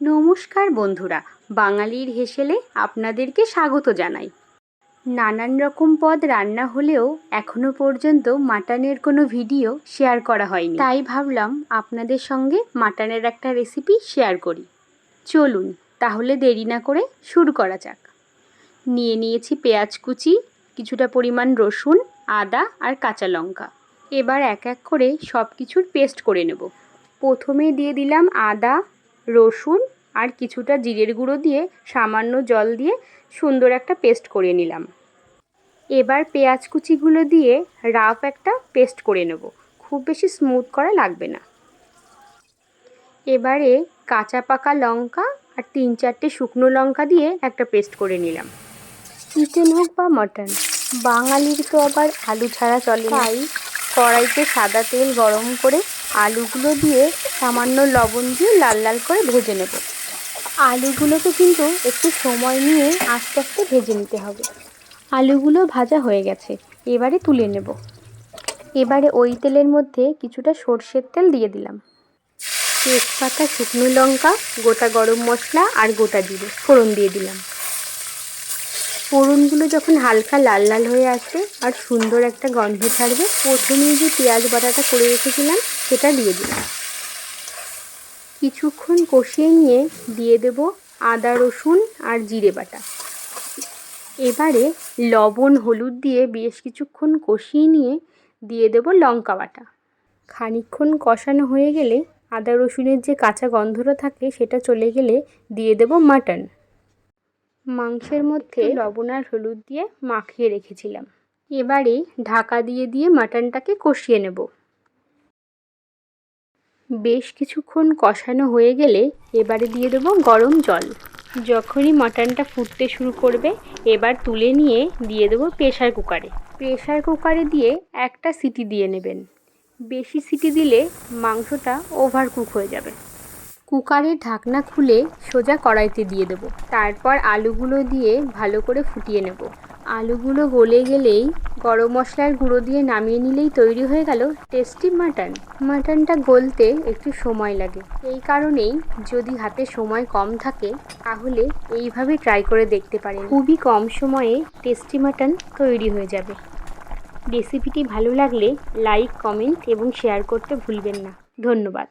নমস্কার বন্ধুরা, বাঙালির হেসেলে আপনাদেরকে স্বাগত জানাই। নানান রকম পদ রান্না হলেও এখনও পর্যন্ত মাটনের কোনো ভিডিও শেয়ার করা হয়নি। তাই ভাবলাম আপনাদের সঙ্গে মাটনের একটা রেসিপি শেয়ার করি। চলুন, তাহলে দেরি না করে শুরু করা যাক। নিয়ে নিয়েছি পেঁয়াজ কুচি, কিছুটা পরিমাণ রসুন, আদা আর কাঁচা লঙ্কা। এবার এক এক করে সব কিছুর পেস্ট করে নেব। প্রথমে দিয়ে দিলাম আদা, রসুন আর কিছুটা জিরের গুঁড়ো দিয়ে সামান্য জল দিয়ে সুন্দর একটা পেস্ট করে নিলাম। এবার পেঁয়াজ কুচিগুলো দিয়ে রাফ একটা পেস্ট করে নেব। খুব বেশি স্মুথ করা লাগবে না। এবারে কাঁচা পাকা লঙ্কা আর তিন চারটে শুকনো লঙ্কা দিয়ে একটা পেস্ট করে নিলাম। চিকেন হোক বা মটন বাঙালির তো আবার আলু ছাড়া চলে তাই কড়াইতে সাদা তেল গরম করে আলুগুলো দিয়ে সামান্য লবণ দিয়ে লাল লাল করে ভেজে নেব। আলুগুলোকে কিন্তু একটু সময় নিয়ে আস্তে আস্তে ভেজে নিতে হবে। আলুগুলো ভাজা হয়ে গেছে, এবারে তুলে নেব। এবারে ওই তেলের মধ্যে কিছুটা সর্ষের তেল দিয়ে দিলাম। তেজপাতা, শুকনো লঙ্কা, গোটা গরম মশলা আর গোটা জিরে ফোড়ন দিয়ে দিলাম। ফোড়নগুলো যখন হালকা লাল লাল হয়ে আসবে আর সুন্দর একটা গন্ধ ছাড়বে, প্রথমেই যে পেঁয়াজ বাটাটা করে রেখেছিলাম, সেটা দিয়ে দিলাম। কিছুক্ষণ কষিয়ে নিয়ে দিয়ে দেব আদা রসুন আর জিরে বাটা। এবারে লবণ হলুদ দিয়ে বেশ কিছুক্ষণ কষিয়ে নিয়ে দিয়ে দেব লঙ্কা বাটা। খানিক্ষণ কষানো হয়ে গেলে আদা রসুনের যে কাঁচা গন্ধটা থাকে সেটা চলে গেলে দিয়ে দেব মাটন। মাংসের মধ্যে লবণ আর হলুদ দিয়ে মাখিয়ে রেখেছিলাম। এবারে ঢাকা দিয়ে দিয়ে মাটনটাকে কষিয়ে নেব। বেশ কিছুক্ষণ কষানো হয়ে গেলে এবারে দিয়ে দেবো গরম জল। যখনই মাটনটা ফুটতে শুরু করবে, এবার তুলে নিয়ে দিয়ে দেবো প্রেশার কুকারে। প্রেশার কুকারে দিয়ে একটা সিটি দিয়ে নেবেন। বেশি সিটি দিলে মাংসটা ওভার কুক হয়ে যাবে। কুকারের ঢাকনা খুলে সোজা কড়াইতে দিয়ে দেবো। তারপর আলুগুলো দিয়ে ভালো করে ফুটিয়ে নেব। আলুগুলো গলে গেলেই গরম মশলার গুঁড়ো দিয়ে নামিয়ে নিলেই তৈরি হয়ে গেল টেস্টি মাটন মাটনটা গলতে একটু সময় লাগে। এই কারণেই যদি হাতে সময় কম থাকে, তাহলে এইভাবে ট্রাই করে দেখতে পারেন। খুবই কম সময়ে টেস্টি মাটন তৈরি হয়ে যাবে। রেসিপিটি ভালো লাগলে লাইক কমেন্ট এবং শেয়ার করতে ভুলবেন না। ধন্যবাদ।